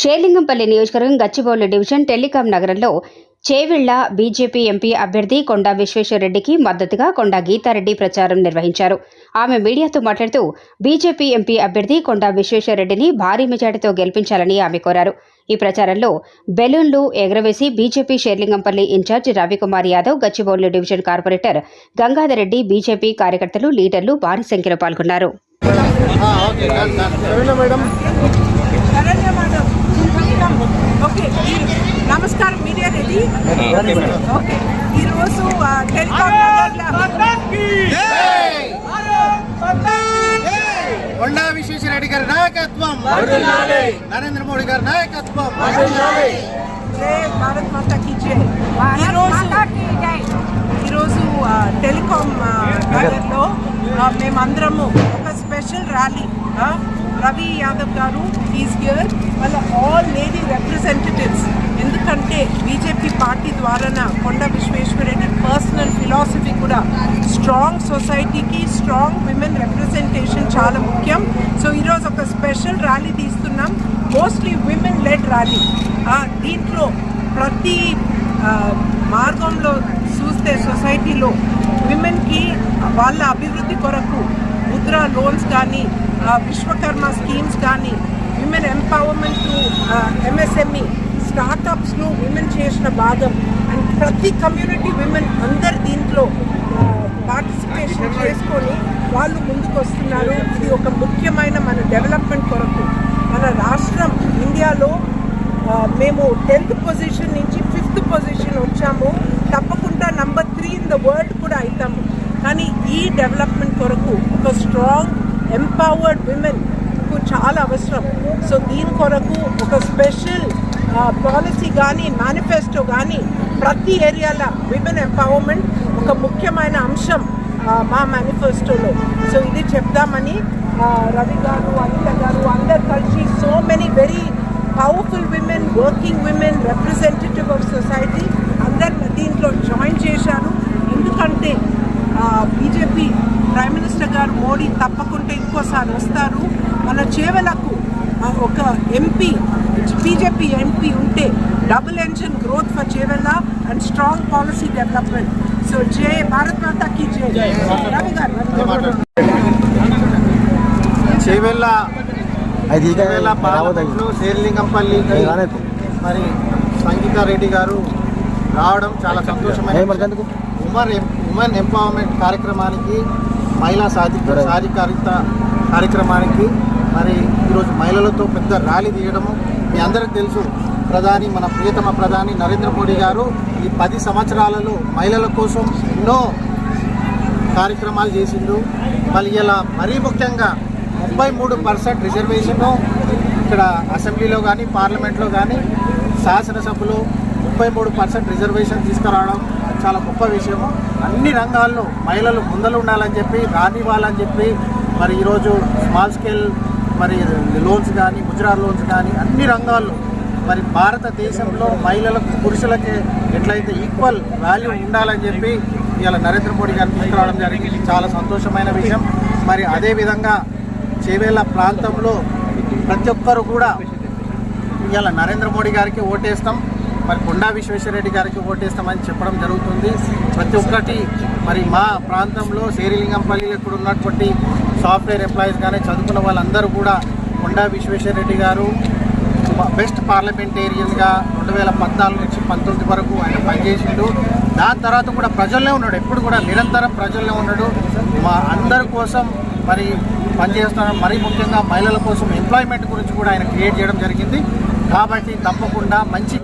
షేర్లింగంపల్లి నియోజకవర్గం Gachibowli division telecom నగరంలో చేవిళ్ళ BJP MP అభ్యర్థి కొండా విశ్వేశ్వరరెడ్డికి మద్దతుగా కొండా గీతారెడ్డి ప్రచారం నిర్వహించారు. ఆమె మీడియాతో మాట్లాడుతూ బీజేపీ ఎంపీ అభ్యర్థి కొండా విశ్వేశ్వరరెడ్డిని భారీ మెజార్టీతో గెలిపించాలని ఆమె కోరారు. ఈ ప్రచారంలో బెలూన్లు ఎగరవేసి BJP Serilingampally incharge Ravikumar Yadav Gachibowli division corporator Gangadhar Reddy BJP కార్యకర్తలు లీడర్లు భారీ సంఖ్యలో పాల్గొన్నారు. ఓకే నమస్కారం మీడియా రెడీ? ఓకే ఈరోజు టెలికాం కొండా విశ్వేశ్వరరెడ్డి గారి నాయకత్వం. నరేంద్ర మోడీ గారి నాయకత్వం. జై భారత్ మాతా కీ జై! ఈరోజు టెలికాం నగర్లో మేమందరము ఒక స్పెషల్ ర్యాలీ రవి యాదవ్ గారు ఈజ్ హియర్ వాళ్ళ ఆల్ లేడీ రిప్రజెంటేటివ్స్ ఎందుకంటే బీజేపీ పార్టీ ద్వారా కొండ విశ్వేశ్వరరెడ్డి పర్సనల్ ఫిలాసఫీ కూడా స్ట్రాంగ్ సొసైటీకి స్ట్రాంగ్ విమెన్ రిప్రజెంటేషన్ చాలా ముఖ్యం. సో ఈరోజు ఒక స్పెషల్ ర్యాలీ తీస్తున్నాం. మోస్ట్లీ విమెన్ లెడ్ ర్యాలీ దీంట్లో ప్రతి మార్గంలో చూస్తే సొసైటీలో విమెన్కి వాళ్ళ అభివృద్ధి కొరకు ముద్ర లోన్స్ కానీ విశ్వకర్మ స్కీమ్స్ కానీ ఉమెన్ ఎంపవర్మెంట్ ఎంఎస్ఎంఈ స్టార్టప్స్లో విమెన్ చేసిన భాగం. అండ్ ప్రతి కమ్యూనిటీ విమెన్ అందరు దీంట్లో uh, పార్టిసిపేషన్ చేసుకొని వాళ్ళు ముందుకు వస్తున్నారు ఇది ఒక ముఖ్యమైన మన డెవలప్మెంట్ కొరకు. మన రాష్ట్రం ఇండియాలో uh, మేము టెన్త్ పొజిషన్ నుంచి ఫిఫ్త్ పొజిషన్ వచ్చాము. తప్పకుండా number three in the world కూడా అవుతాము కానీ ఈ డెవలప్మెంట్ కొరకు ఒక స్ట్రాంగ్ ఎంపవర్డ్ విమెన్ చాలా అవసరం. సో దీని కొరకు ఒక స్పెషల్ పాలసీ కానీ మేనిఫెస్టో కానీ ప్రతి ఏరియాలో విమెన్ ఎంపవర్మెంట్ ఒక ముఖ్యమైన అంశం మా మేనిఫెస్టోలో. సో ఇది చెప్దామని రవి గారు అనిత గారు అందరు కలిసి so many very powerful women working women representative of society అందరు దీంట్లో జాయిన్ చేశారు. ఎందుకంటే బీజేపీ ప్రైమ్ మినిస్టర్ గారు మోడీ తప్పకుండా ఇంకోసారి వస్తారు. మన చేవలకు ఒక ఎంపీ బీజేపీ ఎంపీ ఉంటే double engine growth for Chevella and strong policy development so జై భారత్ మాతాకి జై. రవి గారు. చేవెళ్ళ చేవెళ్ళ పార్లమెంట్లో శేర్లింగంపల్లికి మరి సంగీత రెడ్డి గారు రావడం చాలా సంతోషమైన ఎం- ఉమెన్ ఎంపవర్మెంట్ కార్యక్రమానికి మహిళా సాధిక సాధికారిత కార్యక్రమానికి మరి ఈరోజు మహిళలతో పెద్ద ర్యాలీ తీయడము మీ అందరికీ తెలుసు. ప్రధాని మన ప్రియతమ ప్రధాని నరేంద్ర మోడీ గారు ఈ పది సంవత్సరాలలో మహిళల కోసం ఎన్నో కార్యక్రమాలు చేసిండు. మళ్ళీ ఇలా మరీ ముఖ్యంగా ముప్పై మూడు పర్సెంట్ రిజర్వేషను ఇక్కడ అసెంబ్లీలో కానీ పార్లమెంట్లో కానీ శాసనసభలో ముప్పై మూడు పర్సెంట్ రిజర్వేషన్ తీసుకురావడం చాలా గొప్ప విషయము. అన్ని రంగాల్లో మహిళలు ముందలు ఉండాలని చెప్పి రానివ్వాలని చెప్పి మరి ఈరోజు స్మాల్ స్కేల్ మరి లోన్స్ కానీ గుజరాత్ లోన్స్ కానీ అన్ని రంగాల్లో మరి భారతదేశంలో మహిళలకు పురుషులకే ఎట్లయితే ఈక్వల్ వాల్యూ ఉండాలని చెప్పి ఇవాళ నరేంద్ర మోడీ గారు తీసుకురావడం జరిగింది. చాలా సంతోషమైన విషయం. మరి అదేవిధంగా చేవేళ్ళ ప్రాంతంలో ప్రతి ఒక్కరు కూడా ఇవాళ నరేంద్ర మోడీ గారికి ఓటేస్తాం. మరి కొండా విశ్వేశ్వరరెడ్డి గారికి ఓటేస్తామని చెప్పడం జరుగుతుంది. ప్రతి ఒక్కటి మరి మా ప్రాంతంలో శేరిలింగంపల్లిలో ఇక్కడ ఉన్నటువంటి సాఫ్ట్వేర్ ఎంప్లాయీస్ కానీ చదువుకున్న వాళ్ళందరూ కూడా కొండా విశ్వేశ్వరరెడ్డి గారు బెస్ట్ పార్లమెంటేరియన్గా రెండు వేల పద్నాలుగు నుంచి పంతొమ్మిది వరకు ఆయన పనిచేసిండు. దాని తర్వాత కూడా ప్రజల్లో ఉన్నాడు ఎప్పుడు కూడా నిరంతరం ప్రజల్లో ఉన్నాడు. మా అందరి కోసం మరి పనిచేస్తున్నాడు మరీ ముఖ్యంగా మహిళల కోసం ఎంప్లాయ్మెంట్ గురించి కూడా ఆయన క్రియేట్ చేయడం జరిగింది. కాబట్టి తప్పకుండా మంచి